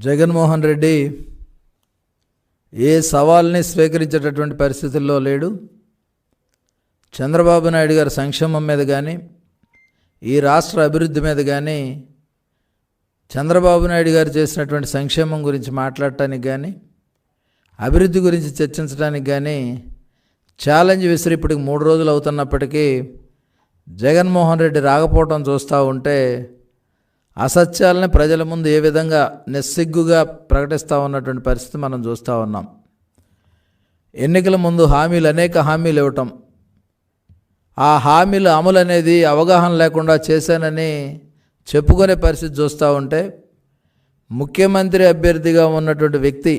జగన్మోహన్ రెడ్డి ఏ సవాల్ని స్వీకరించేటటువంటి పరిస్థితుల్లో లేడు. చంద్రబాబు నాయుడు గారి సంక్షేమం మీద కానీ ఈ రాష్ట్ర అభివృద్ధి మీద కానీ చంద్రబాబు నాయుడు గారు చేసినటువంటి సంక్షేమం గురించి మాట్లాడటానికి కానీ అభివృద్ధి గురించి చర్చించడానికి కానీ ఛాలెంజ్ విసిరి ఇప్పటికి మూడు రోజులు అవుతున్నప్పటికీ జగన్మోహన్ రెడ్డి రాకపోవటం చూస్తూ ఉంటే అసత్యాలని ప్రజల ముందు ఏ విధంగా నిస్సిగ్గుగా ప్రకటిస్తూ ఉన్నటువంటి పరిస్థితి మనం చూస్తూ ఉన్నాం. ఎన్నికల ముందు హామీలు అనేక హామీలు ఇవ్వటం. ఆ హామీల అమలు అనేది అవగాహన లేకుండా చేశానని చెప్పుకునే పరిస్థితి చూస్తూ ఉంటే ముఖ్యమంత్రి అభ్యర్థిగా ఉన్నటువంటి వ్యక్తి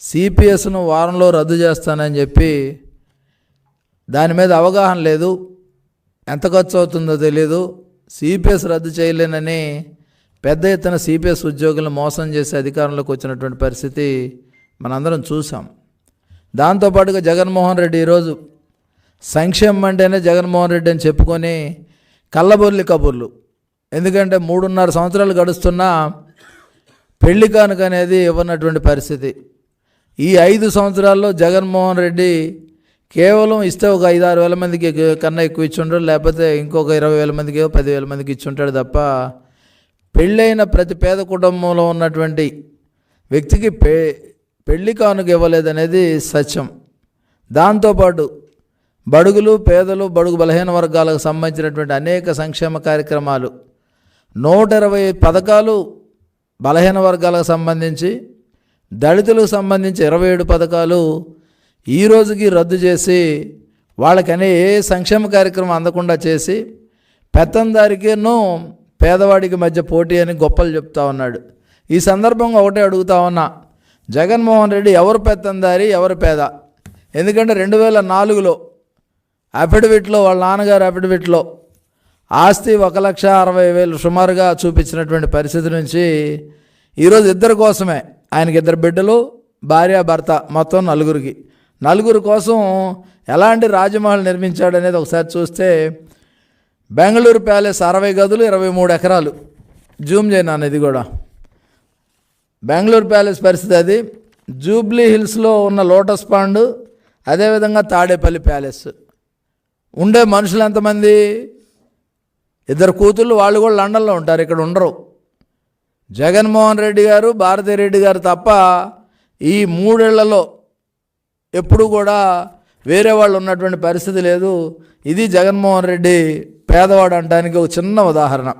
సిపిఎస్ను వారంలో రద్దు చేస్తానని చెప్పి దాని మీద అవగాహన లేదు. ఎంత ఖర్చు అవుతుందో తెలియదు సిపిఎస్ రద్దు చేయలేనని పెద్ద ఎత్తున సిపిఎస్ ఉద్యోగులను మోసం చేసే అధికారంలోకి వచ్చినటువంటి పరిస్థితి మనందరం చూసాం. దాంతోపాటుగా జగన్మోహన్ రెడ్డి ఈరోజు సంక్షేమం అంటేనే జగన్మోహన్ రెడ్డి అని చెప్పుకొని కళ్ళబొల్లి కబుర్లు. ఎందుకంటే మూడున్నర సంవత్సరాలు గడుస్తున్నా పెళ్ళి కానుక అనేది ఇవ్వనటువంటి పరిస్థితి. ఈ ఐదు సంవత్సరాల్లో జగన్మోహన్ రెడ్డి కేవలం ఇస్తే ఒక ఐదు ఆరు వేల మందికి కన్నా ఎక్కువ ఇచ్చుంటాడు లేకపోతే ఇంకొక ఇరవై వేల మందికి పదివేల మందికి ఇచ్చుంటాడు తప్ప పెళ్ళైన ప్రతి పేద కుటుంబంలో ఉన్నటువంటి వ్యక్తికి పె పెళ్ళి కానుక ఇవ్వలేదనేది సత్యం. దాంతోపాటు బడుగులు పేదలు బడుగు బలహీన వర్గాలకు సంబంధించినటువంటి అనేక సంక్షేమ కార్యక్రమాలు నూట ఇరవై పథకాలు బలహీన వర్గాలకు సంబంధించి దళితులకు సంబంధించి ఇరవై ఏడు పథకాలు ఈ రోజుకి రద్దు చేసి వాళ్ళకనే ఏ సంక్షేమ కార్యక్రమం అందకుండా చేసి పెత్తందారికిను పేదవాడికి మధ్య పోటీ అని గొప్పలు చెప్తా ఉన్నాడు. ఈ సందర్భంగా ఒకటే అడుగుతా ఉన్నా జగన్మోహన్ రెడ్డి ఎవరు పెత్తందారి ఎవరు పేద? ఎందుకంటే రెండు వేల నాలుగులో అఫిడవిట్లో వాళ్ళ నాన్నగారు అఫిడవిట్లో ఆస్తి ఒక లక్ష అరవై వేలు సుమారుగా చూపించినటువంటి పరిస్థితి నుంచి ఈరోజు ఇద్దరి కోసమే ఆయనకి ఇద్దరు బిడ్డలు భార్య భర్త మొత్తం నలుగురికి. నలుగురు కోసం ఎలాంటి రాజమహల్ నిర్మించాడు అనేది ఒకసారి చూస్తే బెంగళూరు ప్యాలెస్ అరవై గదులు ఇరవై మూడు ఎకరాలు. జూమ్ చేయను ఇది కూడా. బెంగళూరు ప్యాలెస్ పరిస్థితి అది. జూబ్లీ హిల్స్లో ఉన్న లోటస్ పాండ్ అదేవిధంగా తాడేపల్లి ప్యాలెస్. ఉండే మనుషులు ఎంతమంది? ఇద్దరు కూతుళ్ళు వాళ్ళు కూడా లండన్లో ఉంటారు ఇక్కడ ఉండరు. జగన్మోహన్ రెడ్డి గారు భారతిరెడ్డి గారు తప్ప ఈ మూడేళ్ళలో ఎప్పుడు కూడా వేరే వాళ్ళు ఉన్నటువంటి పరిస్థితి లేదు. ఇది జగన్మోహన్ రెడ్డి పేదవాడు అనడానికి ఒక చిన్న ఉదాహరణ.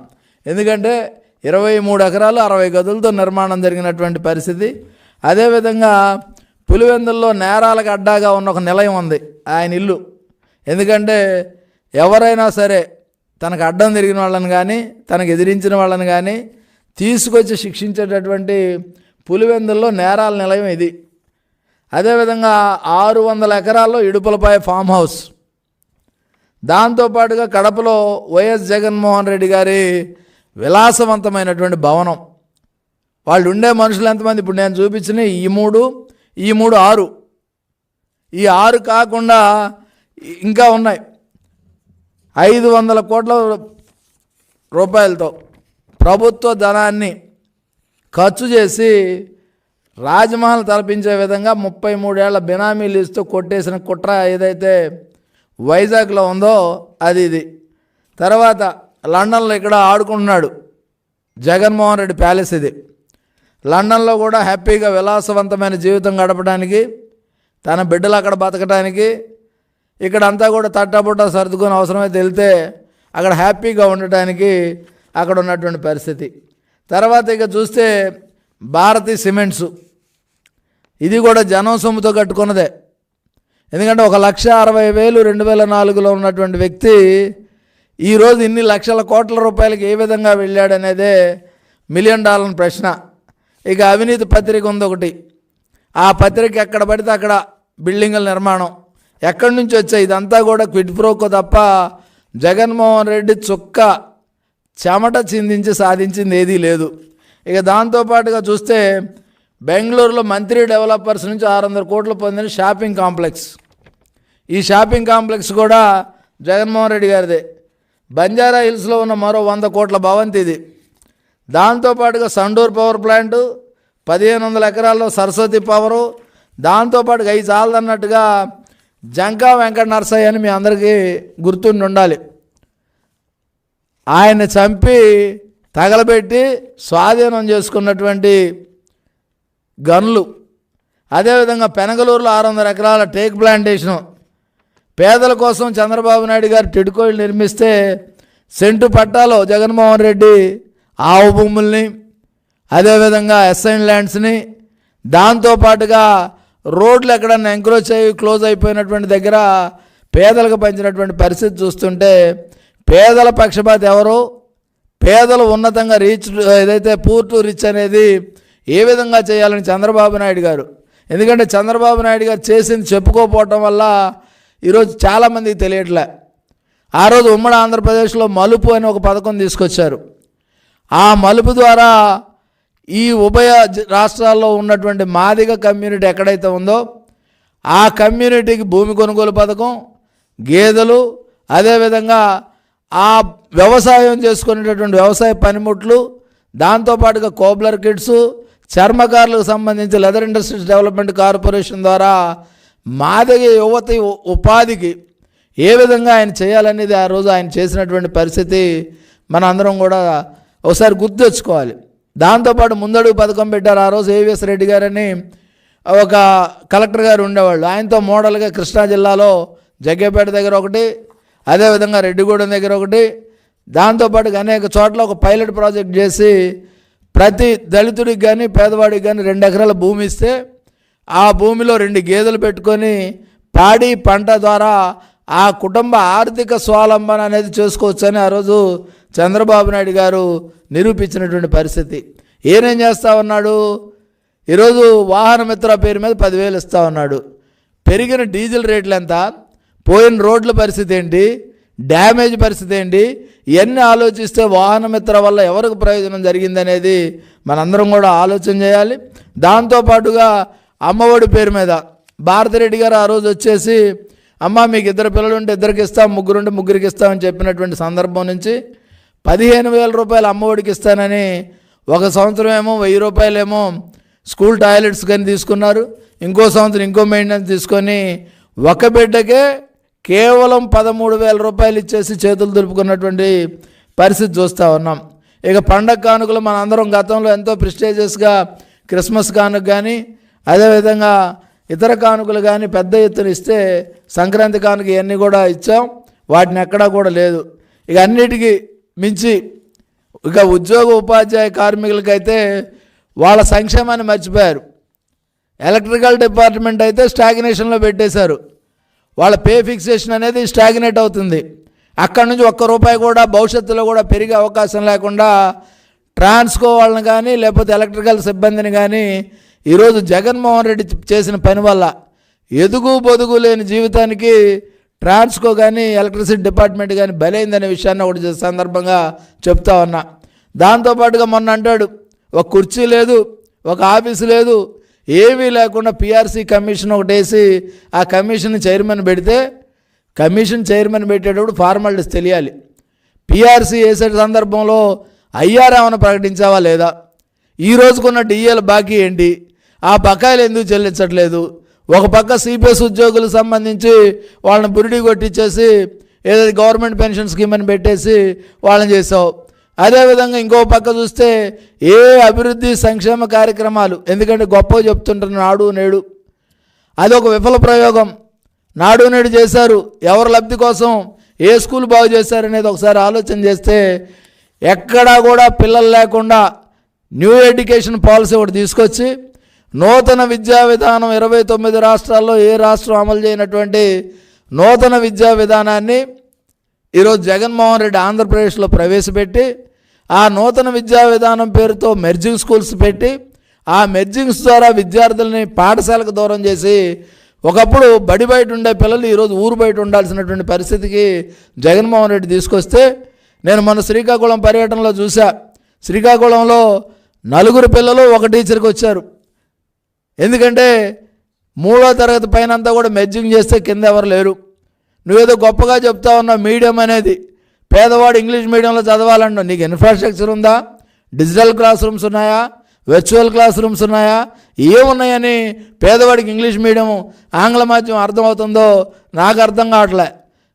ఎందుకంటే ఇరవై మూడు ఎకరాలు అరవై గదులతో నిర్మాణం జరిగినటువంటి పరిస్థితి. అదేవిధంగా పులివెందుల్లో నేరాలకు అడ్డాగా ఉన్న ఒక నిలయం ఉంది ఆయన ఇల్లు. ఎందుకంటే ఎవరైనా సరే తనకు అడ్డం తిరిగిన వాళ్ళని కానీ తనకు ఎదిరించిన వాళ్ళని కానీ తీసుకొచ్చి శిక్షించేటటువంటి పులివెందుల్లో నేరాల నిలయం ఇది. అదేవిధంగా ఆరు వందల ఎకరాల్లో ఇడుపులపై ఫామ్ హౌస్. దాంతోపాటుగా కడపలో వైఎస్ జగన్మోహన్ రెడ్డి గారి విలాసవంతమైనటువంటి భవనం. వాళ్ళు ఉండే మనుషులు ఎంతమంది? ఇప్పుడు నేను చూపించిన ఈ మూడు ఈ మూడు ఆరు. ఈ ఆరు కాకుండా ఇంకా ఉన్నాయి. ఐదు వందల కోట్ల రూపాయలతో ప్రభుత్వ ధనాన్ని ఖర్చు చేసి రాజమహల్ తలపించే విధంగా ముప్పై మూడేళ్ళ బినామీ ఇస్తూ కొట్టేసిన కుట్ర ఏదైతే వైజాగ్లో ఉందో అది ఇది. తర్వాత లండన్లో ఇక్కడ ఆడుకుంటున్నాడు జగన్మోహన్ రెడ్డి ప్యాలెస్ ఇది. లండన్లో కూడా హ్యాపీగా విలాసవంతమైన జీవితం గడపడానికి తన బిడ్డలు అక్కడ బతకడానికి ఇక్కడ అంతా కూడా తట్టబుట్ట సర్దుకొని అవసరమైతే వెళ్తే అక్కడ హ్యాపీగా ఉండటానికి అక్కడ ఉన్నటువంటి పరిస్థితి. తర్వాత ఇక చూస్తే భారతి సిమెంట్స్. ఇది కూడా జనం సొమ్ముతో కట్టుకున్నదే. ఎందుకంటే ఒక లక్ష అరవై వేలు రెండు వేల నాలుగులో ఉన్నటువంటి వ్యక్తి ఈరోజు ఇన్ని లక్షల కోట్ల రూపాయలకి ఏ విధంగా వెళ్ళాడనేదే మిలియన్ డాలర్ ప్రశ్న. ఇక అవినీతి పత్రిక ఉంది ఒకటి. ఆ పత్రిక ఎక్కడ పడితే అక్కడ బిల్డింగుల నిర్మాణం. ఎక్కడి నుంచి వచ్చాయి? ఇదంతా కూడా క్విడ్ ప్రోకో తప్ప జగన్మోహన్ రెడ్డి చుక్క చెమట చిందించి సాధించింది ఏదీ లేదు. ఇక దాంతోపాటుగా చూస్తే బెంగళూరులో మంత్రి డెవలపర్స్ నుంచి ఆరు వందల కోట్లు పొందిన షాపింగ్ కాంప్లెక్స్. ఈ షాపింగ్ కాంప్లెక్స్ కూడా జగన్మోహన్ రెడ్డి గారిదే. బంజారా హిల్స్లో ఉన్న మరో వంద కోట్ల భవంతి ఇది. దాంతోపాటుగా సండూర్ పవర్ ప్లాంటు పదిహేను వందల ఎకరాల్లో సరస్వతి పవరు దాంతోపాటుగా అవి చాలదన్నట్టుగా జంకా వెంకట నరసయ్య అని మీ అందరికీ గుర్తుండి ఉండాలి. ఆయన చంపి తగలబెట్టి స్వాధీనం చేసుకున్నటువంటి గన్లు. అదేవిధంగా పెనగలూరులో ఆరు వందల ఎకరాల టేక్ ప్లాంటేషను. పేదల కోసం చంద్రబాబు నాయుడు గారు టిడ్కోయిలు నిర్మిస్తే సెంటు పట్టాలో జగన్మోహన్ రెడ్డి ఆవు భూముల్ని అదేవిధంగా ఎస్ఐన్ ల్యాండ్స్ని దాంతోపాటుగా రోడ్లు ఎక్కడన్నా ఎంక్రోచ్ అయ్యి క్లోజ్ అయిపోయినటువంటి దగ్గర పేదలకు పంచినటువంటి పరిస్థితి చూస్తుంటే పేదల పక్షపాత ఎవరు? పేదలు ఉన్నతంగా రీచ్ ఏదైతే పూర్ టు రిచ్ అనేది ఏ విధంగా చేయాలని చంద్రబాబు నాయుడు గారు? ఎందుకంటే చంద్రబాబు నాయుడు గారు చేసింది చెప్పుకోపోవటం వల్ల ఈరోజు చాలామందికి తెలియట్లే. ఆ రోజు ఉమ్మడి ఆంధ్రప్రదేశ్లో మలుపు అని ఒక పథకం తీసుకొచ్చారు. ఆ మలుపు ద్వారా ఈ ఉభయ రాష్ట్రాల్లో ఉన్నటువంటి మాదిగ కమ్యూనిటీ ఎక్కడైతే ఉందో ఆ కమ్యూనిటీకి భూమి కొనుగోలు పథకం గేదెలు అదేవిధంగా ఆ వ్యవసాయం చేసుకునేటటువంటి వ్యవసాయ పనిముట్లు దాంతోపాటుగా కోబ్లర్ కిట్స్ చర్మకారులకు సంబంధించి లెదర్ ఇండస్ట్రీస్ డెవలప్మెంట్ కార్పొరేషన్ ద్వారా మాదిగ యువతి ఉపాధికి ఏ విధంగా ఆయన చేయాలనేది ఆ రోజు ఆయన చేసినటువంటి పరిస్థితి మన అందరం కూడా ఒకసారి గుర్తు తెచ్చుకోవాలి. దాంతోపాటు ముందడుగు పథకం పెట్టారు. ఆ రోజు ఏవిఎస్ రెడ్డి గారని ఒక కలెక్టర్ గారు ఉండేవాళ్ళు. ఆయనతో మోడల్గా కృష్ణా జిల్లాలో జగ్గేపేట దగ్గర ఒకటి అదేవిధంగా రెడ్డిగూడెం దగ్గర ఒకటి. దాంతోపాటు అనేక చోట్ల ఒక పైలట్ ప్రాజెక్ట్ చేసి ప్రతి దళితుడికి కానీ పేదవాడికి కానీ రెండు ఎకరాల భూమి ఇస్తే ఆ భూమిలో రెండు గేదెలు పెట్టుకొని పాడి పంట ద్వారా ఆ కుటుంబ ఆర్థిక స్వావలంబన అనేది చేసుకోవచ్చని ఆ రోజు చంద్రబాబు నాయుడు గారు నిరూపించినటువంటి పరిస్థితి. ఏనేం చేస్తా ఉన్నాడు? ఈరోజు వాహన మిత్ర పేరు మీద పదివేలు ఇస్తా ఉన్నాడు. పెరిగిన డీజిల్ రేట్లు ఎంత? పోయిన రోడ్ల పరిస్థితి ఏంటి? డ్యామేజ్ పరిస్థితి ఏంటి? ఇవన్నీ ఆలోచిస్తే వాహన మిత్ర వల్ల ఎవరికి ప్రయోజనం జరిగిందనేది మనందరం కూడా ఆలోచన చేయాలి. దాంతోపాటుగా అమ్మఒడి పేరు మీద భారతిరెడ్డి గారు ఆ రోజు వచ్చేసి అమ్మ మీకు ఇద్దరు పిల్లలు ఉంటే ఇద్దరికి ఇస్తాం ముగ్గురుంటే ముగ్గురికి ఇస్తామని చెప్పినటువంటి సందర్భం నుంచి పదిహేను వేల రూపాయలు అమ్మఒడికి ఇస్తానని ఒక సంవత్సరం ఏమో వెయ్యి రూపాయలేమో స్కూల్ టాయిలెట్స్ కానీ తీసుకున్నారు. ఇంకో సంవత్సరం ఇంకో మెయింటెనెన్స్ తీసుకొని ఒక బిడ్డకే కేవలం పదమూడు వేల రూపాయలు ఇచ్చేసి చేతులు దులుపుకున్నటువంటి పరిస్థితి చూస్తూ ఉన్నాం. ఇక పండగ కానుకలు మన అందరం గతంలో ఎంతో ప్రిస్టేజియస్గా క్రిస్మస్ కానుక కానీ అదేవిధంగా ఇతర కానుకలు కానీ పెద్ద ఎత్తున ఇస్తే సంక్రాంతి కానుక ఇవన్నీ కూడా ఇచ్చాం. వాటిని ఎక్కడా కూడా లేదు. ఇక అన్నిటికీ మించి ఇక ఉద్యోగ ఉపాధ్యాయ కార్మికులకైతే వాళ్ళ సంక్షేమాన్ని మర్చిపోయారు. ఎలక్ట్రికల్ డిపార్ట్మెంట్ అయితే స్టాగ్నేషన్లో పెట్టేశారు. వాళ్ళ పే ఫిక్సేషన్ అనేది స్టాగ్నేట్ అవుతుంది. అక్కడి నుంచి ఒక్క రూపాయి కూడా భవిష్యత్తులో కూడా పెరిగే అవకాశం లేకుండా ట్రాన్స్కో వాళ్ళని కానీ లేకపోతే ఎలక్ట్రికల్ సిబ్బందిని కానీ ఈరోజు జగన్మోహన్ రెడ్డి చేసిన పని వల్ల ఎదుగు బొదుగు లేని జీవితానికి ట్రాన్స్కో కానీ ఎలక్ట్రిసిటీ డిపార్ట్మెంట్ కానీ బలైందనే విషయాన్ని ఒకటి సందర్భంగా చెప్తా ఉన్నా. దాంతోపాటుగా మొన్న అంటాడు ఒక కుర్చీ లేదు ఒక ఆఫీసు లేదు ఏమీ లేకుండా పిఆర్సీ కమిషన్ ఒకటి వేసి ఆ కమిషన్ చైర్మన్ పెడితే కమిషన్ చైర్మన్ పెట్టేటప్పుడు ఫార్మాలిటీస్ తెలియాలి. పిఆర్సీ వేసే సందర్భంలో ఐఆర్ ఏమైనా ప్రకటించావా లేదా? ఈ రోజుకున్న డిఎల్ బాకీ ఏంటి? ఆ బకాయిలు ఎందుకు చెల్లించట్లేదు? ఒక పక్క సిపిఎస్ ఉద్యోగులకు సంబంధించి వాళ్ళని బురిడి కొట్టించేసి ఏదైతే గవర్నమెంట్ పెన్షన్ స్కీమ్ అని పెట్టేసి వాళ్ళని చేసావు. అదేవిధంగా ఇంకో పక్క చూస్తే ఏ అభివృద్ధి సంక్షేమ కార్యక్రమాలు ఎందుకంటే గొప్ప చెప్తుంటారు నాడు నేడు. అదొక విఫల ప్రయోగం. నాడు నేడు చేశారు ఎవరి లబ్ధి కోసం ఏ స్కూల్ బాగు చేశారనేది ఒకసారి ఆలోచన చేస్తే ఎక్కడా కూడా పిల్లలు లేకుండా న్యూ ఎడ్యుకేషన్ పాలసీ ఒకటి తీసుకొచ్చి నూతన విద్యా విధానం ఇరవై తొమ్మిది రాష్ట్రాల్లో ఏ రాష్ట్రం అమలు చేయనటువంటి నూతన విద్యా విధానాన్ని ఈరోజు జగన్మోహన్ రెడ్డి ఆంధ్రప్రదేశ్లో ప్రవేశపెట్టి ఆ నూతన విద్యా విధానం పేరుతో మెర్జింగ్ స్కూల్స్ పెట్టి ఆ మెర్జింగ్స్ ద్వారా విద్యార్థుల్ని పాఠశాలకు దూరం చేసి ఒకప్పుడు బడి బయట ఉండే పిల్లలు ఈరోజు ఊరు బయట ఉండాల్సినటువంటి పరిస్థితికి జగన్మోహన్ రెడ్డి తీసుకొస్తే నేను మన శ్రీకాకుళం పర్యటనలో చూసా శ్రీకాకుళంలో నలుగురు పిల్లలు ఒక టీచర్కి వచ్చారు. ఎందుకంటే మూడో తరగతి పైన అంతా కూడా మెర్జింగ్ చేస్తే కింద ఎవరు లేరు. నువ్వేదో గొప్పగా చెప్తా ఉన్నావు మీడియం అనేది. పేదవాడు ఇంగ్లీష్ మీడియంలో చదవాలన్నావు నీకు ఇన్ఫ్రాస్ట్రక్చర్ ఉందా? డిజిటల్ క్లాస్ రూమ్స్ ఉన్నాయా? వర్చువల్ క్లాస్ రూమ్స్ ఉన్నాయా? ఏమున్నాయని పేదవాడికి ఇంగ్లీష్ మీడియం ఆంగ్ల మాధ్యమం అర్థమవుతుందో నాకు అర్థం కావట్లే.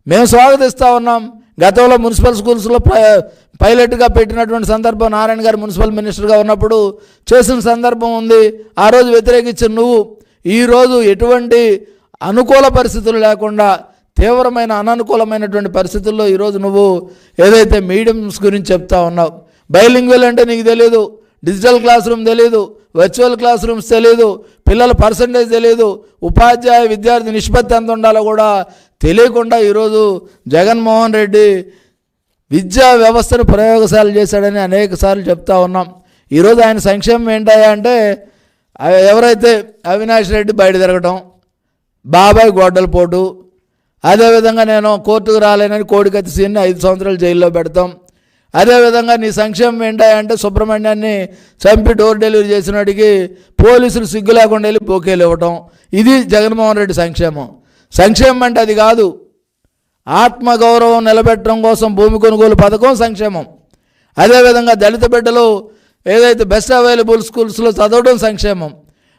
మేము స్వాగతిస్తూ ఉన్నాం. గతంలో మున్సిపల్ స్కూల్స్లో పై- పైలట్గా పెట్టినటువంటి సందర్భం నారాయణ గారు మున్సిపల్ మినిస్టర్గా ఉన్నప్పుడు చేసిన సందర్భం ఉంది. ఆ రోజు వ్యతిరేకించిన నువ్వు. ఈరోజు ఎటువంటి అనుకూల పరిస్థితులు లేకుండా తీవ్రమైన అననుకూలమైనటువంటి పరిస్థితుల్లో ఈరోజు నువ్వు ఏదైతే మీడియంస్ గురించి చెప్తా ఉన్నావు బైలింగ్వెల్ అంటే నీకు తెలియదు డిజిటల్ క్లాస్ రూమ్ తెలియదు వర్చువల్ క్లాస్ రూమ్స్ తెలియదు పిల్లల పర్సంటేజ్ తెలియదు ఉపాధ్యాయ విద్యార్థి నిష్పత్తి ఎంత ఉండాలో కూడా తెలియకుండా ఈరోజు జగన్మోహన్ రెడ్డి విద్యా వ్యవస్థను ప్రయోగశాల చేశాడని అనేక సార్లు చెప్తా ఉన్నాం. ఈరోజు ఆయన సంక్షేమం ఏంటయ్యా అంటే ఎవరైతే అవినాష్ రెడ్డి బయట తిరగటం బాబాయ్ గొడ్డల పోటు అదేవిధంగా నేను కోర్టుకు రాలేనని కోడికత్తి సీన్ని ఐదు సంవత్సరాలు జైల్లో పెడతాం. అదేవిధంగా నీ సంక్షేమం ఏంటంటే సుబ్రహ్మణ్యాన్ని చంపి డోర్ డెలివరీ చేసినడికి పోలీసులు సిగ్గు లేకుండా వెళ్ళి బోకేలు ఇవ్వటం. ఇది జగన్మోహన్ రెడ్డి సంక్షేమం. సంక్షేమం అంటే అది కాదు. ఆత్మగౌరవం నిలబెట్టడం కోసం భూమి కొనుగోలు పథకం సంక్షేమం. అదేవిధంగా దళిత బిడ్డలు ఏదైతే బెస్ట్ అవైలబుల్ స్కూల్స్లో చదవడం సంక్షేమం.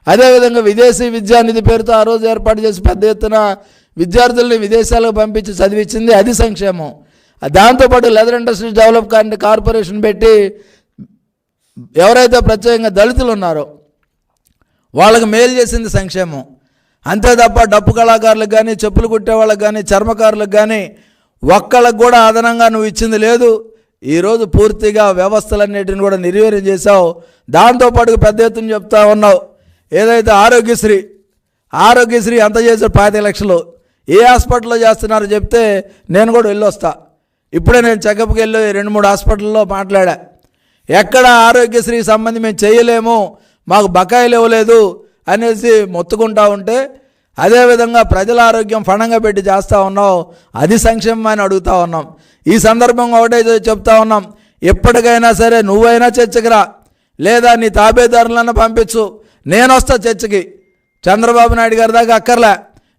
అదేవిధంగా విదేశీ విద్యానిధి పేరుతో ఆ రోజు ఏర్పాటు చేసి పెద్ద ఎత్తున విద్యార్థుల్ని విదేశాలకు పంపించి చదివించింది అది సంక్షేమం. దాంతోపాటు లెదర్ ఇండస్ట్రీ డెవలప్ కానీ కార్పొరేషన్ పెట్టి ఎవరైతే ప్రత్యేకంగా దళితులు ఉన్నారో వాళ్ళకి మేలు చేసింది సంక్షేమం. అంతే తప్ప డప్పు కళాకారులకు కానీ చెప్పులు కుట్టే వాళ్ళకి కానీ చర్మకారులకు కానీ ఒక్కళ్ళకు కూడా అదనంగా నువ్వు ఇచ్చింది లేదు. ఈరోజు పూర్తిగా వ్యవస్థలన్నిటిని కూడా నిర్వీర్యం చేశావు. దాంతోపాటు పెద్ద ఎత్తున చెప్తా ఉన్నావు. ఏదైతే ఆరోగ్యశ్రీ ఆరోగ్యశ్రీ అంత చేశారు పాతిక లక్షలు. ఏ హాస్పిటల్లో చేస్తున్నారో చెప్తే నేను కూడా వెళ్ళొస్తా. ఇప్పుడే నేను చెకప్కి వెళ్ళి రెండు మూడు హాస్పిటల్లో మాట్లాడా. ఎక్కడ ఆరోగ్యశ్రీ సంబంధి మేము చేయలేము మాకు బకాయిలు ఇవ్వలేదు అనేసి మొత్తుకుంటా ఉంటే అదేవిధంగా ప్రజల ఆరోగ్యం ఫణంగా పెట్టి చేస్తూ ఉన్నావు అది సంక్షేమం అని అడుగుతా ఉన్నాం. ఈ సందర్భంగా ఒకటే చెప్తా ఉన్నాం ఎప్పటికైనా సరే నువ్వైనా చర్చకి రా లేదా నీ తాబేదారులన్నా పంపించు నేను వస్తా చర్చకి. చంద్రబాబు నాయుడు గారి దాకా అక్కర్లే.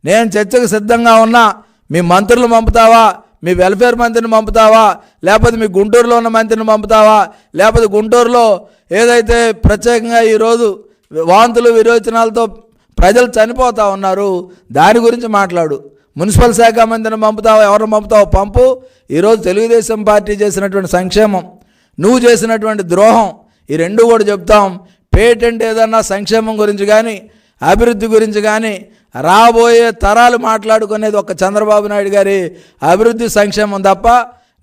నేను చర్చకు సిద్ధంగా ఉన్నా మీ మంత్రులు పంపుతావా? మీ వెల్ఫేర్ మంత్రిని పంపుతావా? లేకపోతే మీ గుంటూరులో ఉన్న మంత్రిని పంపుతావా? లేకపోతే గుంటూరులో ఏదైతే ప్రత్యేకంగా ఈరోజు వాంతులు విరోచనాలతో ప్రజలు చనిపోతా ఉన్నారు దాని గురించి మాట్లాడు. మున్సిపల్ శాఖ మంత్రిని పంపుతావా? ఎవరిని పంపుతావో పంపు. ఈరోజు తెలుగుదేశం పార్టీ చేసినటువంటి సంక్షేమం నువ్వు చేసినటువంటి ద్రోహం ఈ రెండు కూడా చెప్తాం. పేటెంట్ ఏదన్నా సంక్షేమం గురించి కానీ అభివృద్ధి గురించి కానీ రాబోయే తరాలు మాట్లాడుకునేది ఒక చంద్రబాబు నాయుడు గారి అభివృద్ధి సంక్షేమం తప్ప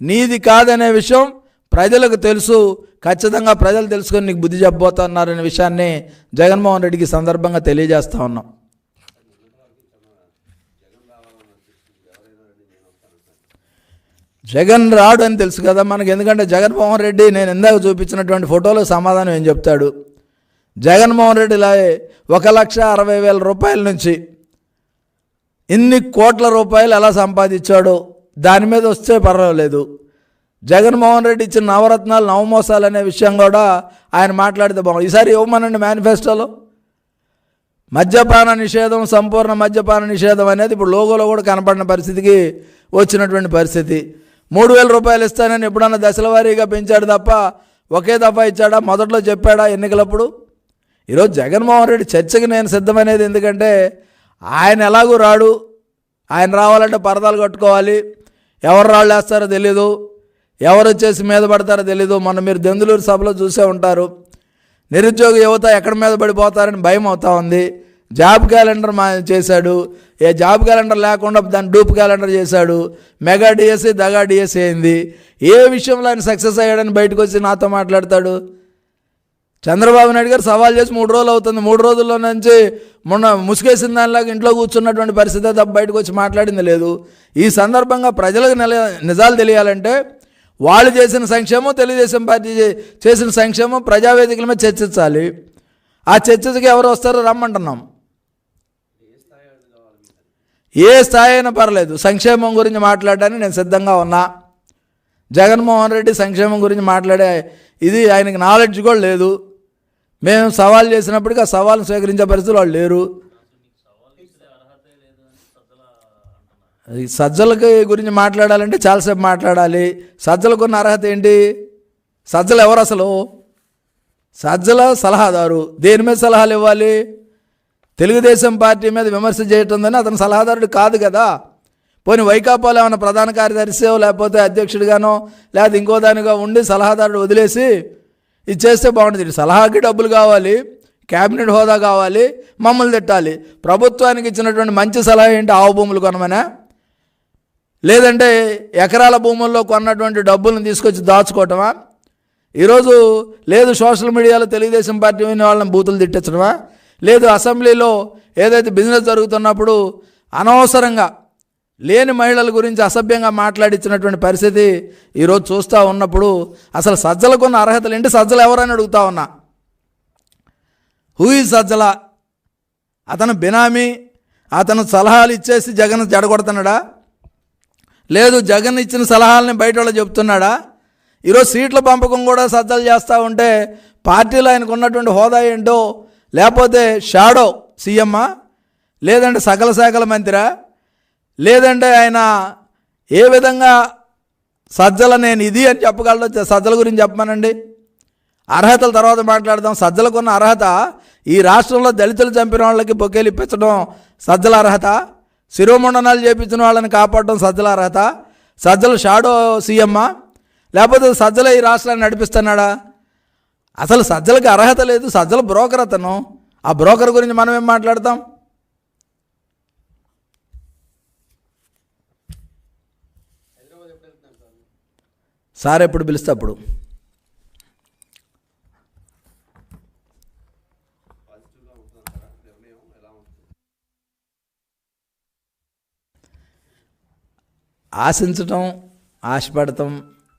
నీది కాదనే విషయం ప్రజలకు తెలుసు. ఖచ్చితంగా ప్రజలు తెలుసుకొని నీకు బుద్ధి చెప్పబోతున్నారనే విషయాన్ని జగన్మోహన్ రెడ్డికి సందర్భంగా తెలియజేస్తూ ఉన్నాం. జగన్ రాడు అని తెలుసు కదా మనకి. ఎందుకంటే జగన్మోహన్ రెడ్డి నేను ఇందాక చూపించినటువంటి ఫోటోలో సమాధానం ఏం చెప్తాడు? జగన్మోహన్ రెడ్డి ఒక లక్ష అరవై వేల రూపాయల నుంచి ఇన్ని కోట్ల రూపాయలు ఎలా సంపాదించాడో దాని మీద వస్తే పర్వాలేదు. జగన్మోహన్ రెడ్డి ఇచ్చిన నవరత్నాలు నవమోసాలు అనే విషయం కూడా ఆయన మాట్లాడితే బాగుంది ఈసారి ఇవ్వమనండి మేనిఫెస్టోలో. మద్యపాన నిషేధం సంపూర్ణ మద్యపాన నిషేధం అనేది ఇప్పుడు లోగోలో కూడా కనపడిన పరిస్థితికి వచ్చినటువంటి పరిస్థితి. మూడు వేల రూపాయలు ఇస్తానని ఎప్పుడన్నా దశల వారీగా పెంచాడు తప్ప ఒకే దఫా ఇచ్చాడా? మొదట్లో చెప్పాడా ఎన్నికలప్పుడు? ఈరోజు జగన్మోహన్ రెడ్డి చర్చకి నేను సిద్ధమనేది ఎందుకంటే ఆయన ఎలాగూ రాడు. ఆయన రావాలంటే పరదాలు కట్టుకోవాలి. ఎవరు రాళ్ళు వేస్తారో తెలీదు. ఎవరు వచ్చేసి మీద పడతారో తెలీదు. మొన్న మీరు దెందులూరు సభలో చూసే ఉంటారు. నిరుద్యోగ యువత ఎక్కడ మీద పడిపోతారని భయం అవుతా ఉంది. జాబ్ క్యాలెండర్ మా చేశాడు. ఏ జాబ్ క్యాలెండర్ లేకుండా దాన్ని డూప్ క్యాలెండర్ చేశాడు. మెగా డిఎస్సి దగా డిఎస్సి అయింది. ఏ విషయంలో ఆయన సక్సెస్ అయ్యాడని బయటకు వచ్చి నాతో మాట్లాడతాడు? చంద్రబాబు నాయుడు గారు సవాల్ చేసి మూడు రోజులు అవుతుంది. మూడు రోజుల్లో నుంచి మొన్న ముసుగేసిన దానిలాగా ఇంట్లో కూర్చున్నటువంటి పరిస్థితి తప్ప బయటకు వచ్చి మాట్లాడింది లేదు. ఈ సందర్భంగా ప్రజలకు నెల నిజాలు తెలియాలంటే వాళ్ళు చేసిన సంక్షేమం తెలుగుదేశం పార్టీ చేసిన సంక్షేమం ప్రజావేదికల మీద చర్చించాలి. ఆ చర్చకి ఎవరు వస్తారో రమ్మంటున్నాం. ఏ స్థాయి అయినా పర్లేదు. సంక్షేమం గురించి మాట్లాడడానికి నేను సిద్ధంగా ఉన్నా. జగన్మోహన్ రెడ్డి సంక్షేమం గురించి మాట్లాడే ఇది ఆయనకి నాలెడ్జ్ కూడా లేదు. మేము సవాల్ చేసినప్పటికీ ఆ సవాల్ను స్వీకరించే పరిస్థితులు వాళ్ళు లేరు. సజ్జలకి గురించి మాట్లాడాలంటే చాలాసేపు మాట్లాడాలి. సజ్జలకు ఉన్న అర్హత ఏంటి? సజ్జలు ఎవరు అసలు? సజ్జల సలహాదారు. దేని మీద సలహాలు ఇవ్వాలి? తెలుగుదేశం పార్టీ మీద విమర్శ చేయటందని అతను సలహాదారుడు కాదు కదా. పోనీ వైకాపాలో ఏమైనా ప్రధాన కార్యదర్శి లేకపోతే అధ్యక్షుడిగానో లేకపోతే ఇంకో దానిగా ఉండి సలహాదారుడు వదిలేసి ఇది చేస్తే బాగుంటుంది. సలహాకి డబ్బులు కావాలి క్యాబినెట్ హోదా కావాలి మమ్మల్ని తిట్టాలి. ప్రభుత్వానికి ఇచ్చినటువంటి మంచి సలహా ఏంటి? ఆవు భూములు కొనమనా? లేదంటే ఎకరాల భూముల్లో కొన్నటువంటి డబ్బులను తీసుకొచ్చి దాచుకోవటమా? ఈరోజు లేదు సోషల్ మీడియాలో తెలుగుదేశం పార్టీ అయిన వాళ్ళని బూతులు తిట్టించడమా? లేదు అసెంబ్లీలో ఏదైతే బిజినెస్ జరుగుతున్నప్పుడు అనవసరంగా లేని మహిళల గురించి అసభ్యంగా మాట్లాడించినటువంటి పరిస్థితి ఈరోజు చూస్తూ ఉన్నప్పుడు అసలు సజ్జలకున్న అర్హతలు ఏంటి? సజ్జలు ఎవరని అడుగుతా ఉన్నా. హూ ఈ సజ్జల అతను బినామీ అతను సలహాలు ఇచ్చేసి జగన్ జడగొడుతున్నాడా? లేదు జగన్ ఇచ్చిన సలహాలని బయట వాళ్ళు చెప్తున్నాడా? ఈరోజు సీట్ల పంపకం కూడా సజ్జలు చేస్తూ ఉంటే పార్టీలో ఆయనకు ఉన్నటువంటి హోదా ఏంటో లేకపోతే షాడో సీఎమ్మా? లేదంటే సకల శాఖల మంత్రా లేదంటే ఆయన ఏ విధంగా సజ్జల నేను ఇది అని చెప్పగలడో సజ్జల గురించి చెప్పమానండి. అర్హతల తర్వాత మాట్లాడదాం. సజ్జలకున్న అర్హత ఈ రాష్ట్రంలో దళితులు చంపిన వాళ్ళకి బొకేలు ఇప్పించడం సజ్జల అర్హత. శిరోమండనాలు చేపించిన వాళ్ళని కాపాడడం సజ్జల అర్హత. సజ్జల షాడో సీఎమ్మా. లేకపోతే సజ్జల ఈ రాష్ట్రాన్ని నడిపిస్తున్నాడా? అసలు సజ్జలకి అర్హత లేదు. సజ్జల బ్రోకర్ అతను. ఆ బ్రోకర్ గురించి మనం ఏం మాట్లాడతాం? సార్ ఎప్పుడు పిలిస్తే అప్పుడు? ఆశించటం ఆశపడటం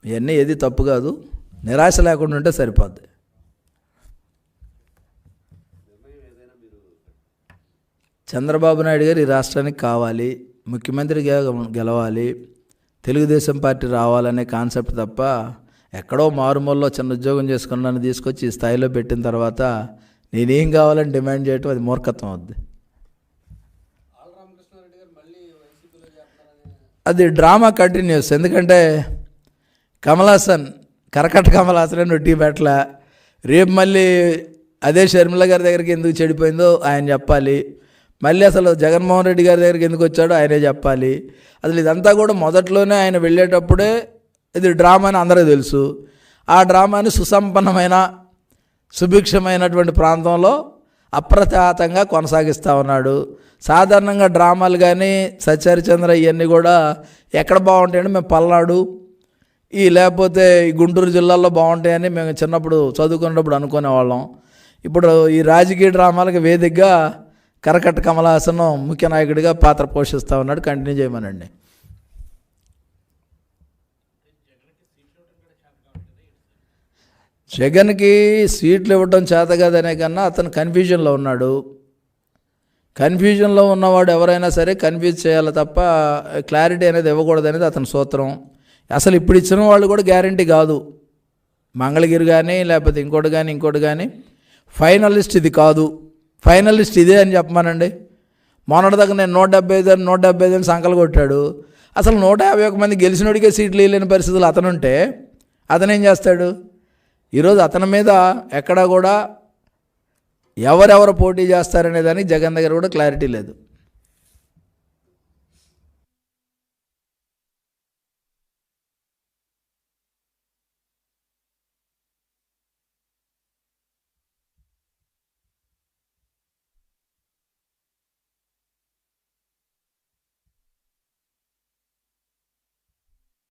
ఇవన్నీ ఏది తప్పు కాదు. నిరాశ లేకుండా ఉంటే సరిపోద్ది. చంద్రబాబు నాయుడు గారు ఈ రాష్ట్రానికి కావాలి ముఖ్యమంత్రి గెలవాలి తెలుగుదేశం పార్టీ రావాలనే కాన్సెప్ట్ తప్ప ఎక్కడో మారుమూలలో చిన్న ఉద్యోగం చేసుకున్నాను తీసుకొచ్చి ఈ స్థాయిలో పెట్టిన తర్వాత నేనేం కావాలని డిమాండ్ చేయటం అది మూర్ఖత్వం అవుద్ది. అది డ్రామా కంటిన్యూస్. ఎందుకంటే కమలాసన్ కరకట్ కమలాసనే నొట్టి పెట్టల. రేపు మళ్ళీ అదే షర్మిల గారి దగ్గరికి ఎందుకు చెడిపోయిందో ఆయన చెప్పాలి. మళ్ళీ అసలు జగన్మోహన్ రెడ్డి గారి దగ్గరికి ఎందుకు వచ్చాడో ఆయనే చెప్పాలి. అసలు ఇదంతా కూడా మొదట్లోనే ఆయన వెళ్ళేటప్పుడే ఇది డ్రామా అని అందరికీ తెలుసు. ఆ డ్రామాని సుసంపన్నమైన సుభిక్షమైనటువంటి ప్రాంతంలో అప్రతాతంగా కొనసాగిస్తూ ఉన్నాడు. సాధారణంగా డ్రామాలు కానీ సత్యహరిచంద్ర ఇవన్నీ కూడా ఎక్కడ బాగుంటాయంటే మేము పల్నాడు ఈ లేకపోతే ఈ గుంటూరు జిల్లాల్లో బాగుంటాయని మేము చిన్నప్పుడు చదువుకున్నప్పుడు అనుకునేవాళ్ళం. ఇప్పుడు ఈ రాజకీయ డ్రామాలకు వేదికగా కరకట్ట కమలాసనం ముఖ్య నాయకుడిగా పాత్ర పోషిస్తూ ఉన్నాడు కంటిన్యూ చేయమనండి. జగన్కి సీట్లు ఇవ్వడం చేత కాదనే కన్నా అతను కన్ఫ్యూజన్లో ఉన్నాడు. కన్ఫ్యూజన్లో ఉన్నవాడు ఎవరైనా సరే కన్ఫ్యూజ్ చేయాలి తప్ప క్లారిటీ అనేది ఇవ్వకూడదు అనేది అతని సూత్రం. అసలు ఇప్పుడు ఇచ్చిన వాళ్ళు కూడా గ్యారంటీ కాదు. మంగళగిరి కానీ లేకపోతే ఇంకోటి కానీ ఇంకోటి కానీ ఫైనలిస్ట్ ఇది కాదు. ఫైనలిస్ట్ ఇదే అని చెప్పమానండి. దగ్గర నేను నూట డెబ్బై ఐదు అని నూట డెబ్బై ఐదు అని సంకలు కొట్టాడు. అసలు నూట యాభై ఒక మంది గెలిచినోడికే సీట్లు వేయలేని పరిస్థితులు అతనుంటే అతను ఏం చేస్తాడు? ఈరోజు అతని మీద ఎక్కడా కూడా ఎవరెవరు పోటీ చేస్తారనే దానికి జగన్ దగ్గర కూడా క్లారిటీ లేదు.